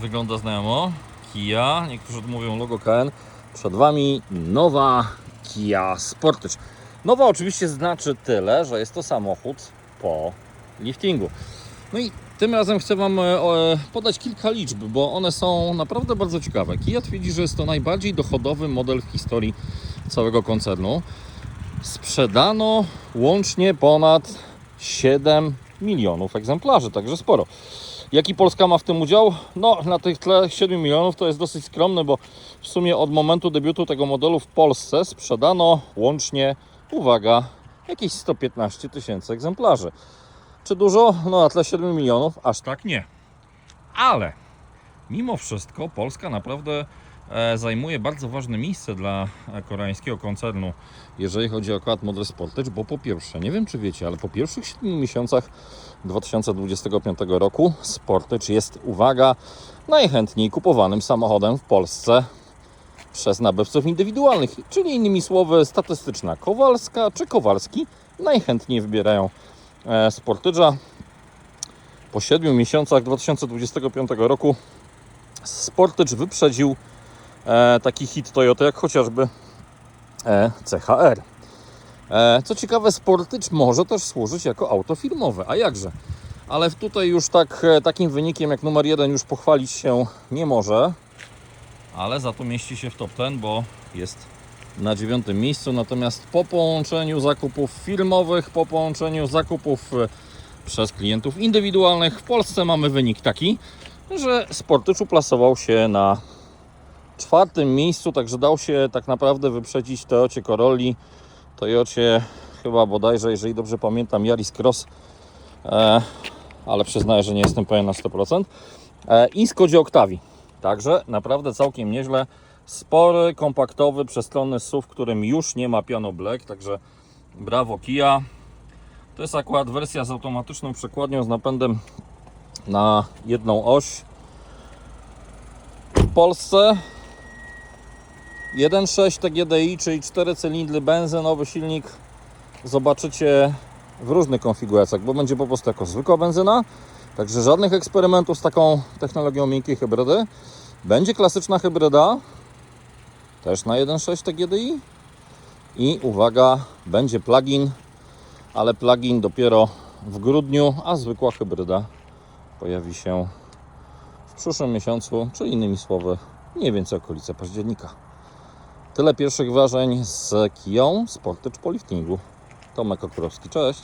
wygląda znajomo. Kia, niektórzy mówią logo KN. Przed Wami nowa Kia Sportage. Nowa oczywiście znaczy tyle, że jest to samochód po liftingu. No i tym razem chcę Wam e, e, podać kilka liczb, bo one są naprawdę bardzo ciekawe. Kia twierdzi, że jest to najbardziej dochodowy model w historii całego koncernu. Sprzedano łącznie ponad 7 milionów egzemplarzy, także sporo. Jaki Polska ma w tym udział? No, na tych tle 7 milionów to jest dosyć skromne, bo w sumie od momentu debiutu tego modelu w Polsce sprzedano łącznie, uwaga, jakieś 115 tysięcy egzemplarzy. Czy dużo? No, na tle 7 milionów aż tak nie. Ale mimo wszystko Polska naprawdę zajmuje bardzo ważne miejsce dla e, koreańskiego koncernu, jeżeli chodzi o akurat model Sportage, bo po pierwsze, nie wiem czy wiecie, ale po pierwszych 7 miesiącach 2025 roku Sportage jest, uwaga, najchętniej kupowanym samochodem w Polsce przez nabywców indywidualnych, czyli innymi słowy statystyczna Kowalska czy Kowalski najchętniej wybierają e, Sportage'a. Po 7 miesiącach 2025 roku Sportage wyprzedził e, taki hit Toyota jak chociażby e, CHR. E, co ciekawe, Sportage może też służyć jako auto firmowe, a jakże? Ale tutaj już tak, e, takim wynikiem jak numer jeden już pochwalić się nie może. Ale za to mieści się w top 10, bo jest na dziewiątym miejscu. Natomiast po połączeniu zakupów firmowych, po połączeniu zakupów e, przez klientów indywidualnych w Polsce mamy wynik taki, że Sportage uplasował się na czwartym miejscu, także dał się tak naprawdę wyprzedzić Toyocie Corolli, Toyocie chyba bodajże, jeżeli dobrze pamiętam, Yaris Cross, e, ale przyznaję, że nie jestem pewien na 100%, e, i Skodzie Octavii. Także naprawdę całkiem nieźle. Spory, kompaktowy, przestronny SUV, w którym już nie ma piano black, także brawo Kia. To jest akurat wersja z automatyczną przekładnią z napędem na jedną oś. W Polsce 1.6 TGDI, czyli 4 cylindry, benzynowy silnik zobaczycie w różnych konfiguracjach, bo będzie po prostu jako zwykła benzyna, także żadnych eksperymentów z taką technologią miękkiej hybrydy. Będzie klasyczna hybryda, też na 1.6 TGDI i uwaga, będzie plug-in, ale plug-in dopiero w grudniu, a zwykła hybryda pojawi się w przyszłym miesiącu, czyli innymi słowy, mniej więcej okolice października. Tyle pierwszych wrażeń z Kiją Sportage po liftingu. Tomek Okurowski, cześć.